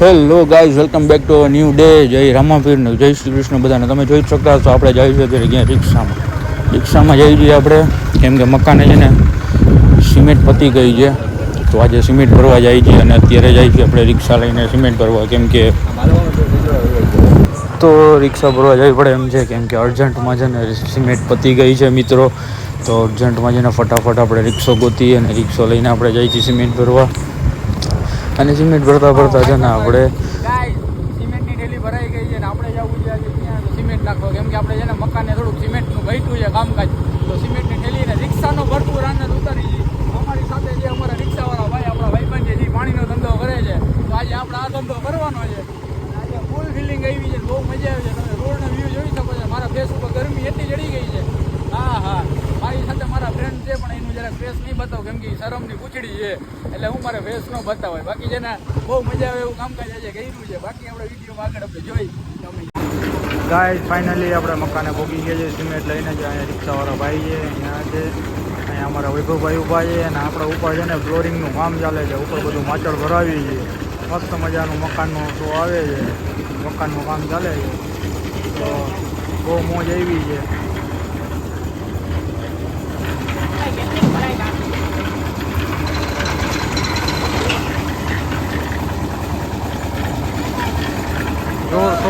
Hello guys welcome back to new day જય રામાપીરનું જય શ્રી કૃષ્ણ બધાને. તમે જોઈ શકતા હશો, આપણે જઈ શકીએ ક્યાં રિક્ષામાં. રિક્ષામાં જઈ છીએ આપણે. કેમ કે મકાને છે ને, સિમેન્ટ પતી ગઈ છે. તો આજે સિમેન્ટ ભરવા જાય છે અને અત્યારે જાય છે આપણે રિક્ષા લઈને સિમેન્ટ ભરવા. કેમ કે તો રિક્ષા ભરવા જવી પડે એમ છે, કેમ કે અર્જન્ટમાં છે ને સિમેન્ટ પતી ગઈ છે મિત્રો. તો અર્જન્ટમાં જઈને ફટાફટ આપણે રિક્ષો ગોતીએ અને રિક્ષો લઈને આપણે જઈએ છીએ સિમેન્ટ ભરવા. અને સિમેન્ટ ભરતા ભરતા છે ને આપણે સિમેન્ટની થેલી ભરાઈ ગઈ છે ને આપણે જવું છે ત્યાં સિમેન્ટ નાખો કેમ આપણે છે ને મકાને થોડુંક સિમેન્ટનું ઘટ્યું છે કામકાજ. તો સિમેન્ટની થેલી ને રિક્ષાનો ભરપૂર આનંદ ઉતારી છે. અમારી સાથે જે અમારા રિક્ષાવાળા ભાઈ, આપણા ભાઈબંધ જે પાણીનો ધંધો કરે છે. તો આજે આપણે આ ધંધો કરવાનો છે. આજે ફૂલ ફિલિંગ આવી છે બહુ મજા આવી છે. તમે રોડનો વ્યૂ જોઈ શકો છો મારા ફેસ ઉપર ગરમી એટલી ચડી ગઈ છે હા હા મારી સાથે મારા ફ્રેન્ડ જરાક ફેસ નહીં બતાવું, કેમ કે શરમની પૂછડી છે. એટલે હું મારે ફેસ ન બતાવાય. બાકી છે ને, બહુ મજા આવે એવું કામકાજ આજે કર્યું છે. બાકી આપણે વિડીયોમાં આગળ આપણે જોઈ. ગાય ફાઇનલી આપણે મકાને ભોગી ગયા છે સિમેન્ટ લઈને જ અહીંયા રિક્ષાવાળા ભાઈ છે, અહીંયા છે. અહીંયા અમારા વૈભવભાઈ ઊભા છે અને આપણા ઉપર છે ને ફ્લોરિંગનું કામ ચાલે છે. ઉપર બધું માચડ ભરાવી છે મસ્ત મજાનું મકાનનું શો આવે છે. મકાનનું કામ ચાલે છે. તો બહુ મોજ આવી છે.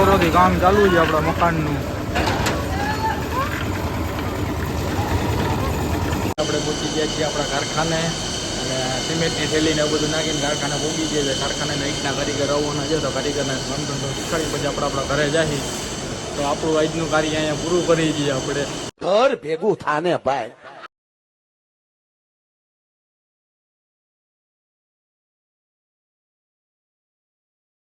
શોરોથી કામ ચાલુ છે આપણા મકાનનું. આપણે પહોંચી ગયા છીએ આપણા કારખાને, અને સિમેન્ટની થેલીને એવું બધું નાખીને કારખાને પહોંચી ગયા છે. કારખાને એકના કારીગર આવવાના છે, તો કારીગરને કામ ધંધો શીખવાડી પછી આપણે આપણા ઘરે જઈએ તો આપણું આજનું કાર્ય અહીંયા પૂરું કરી દઈએ આપણે. ઘર ભેગું થાને ભાઈ.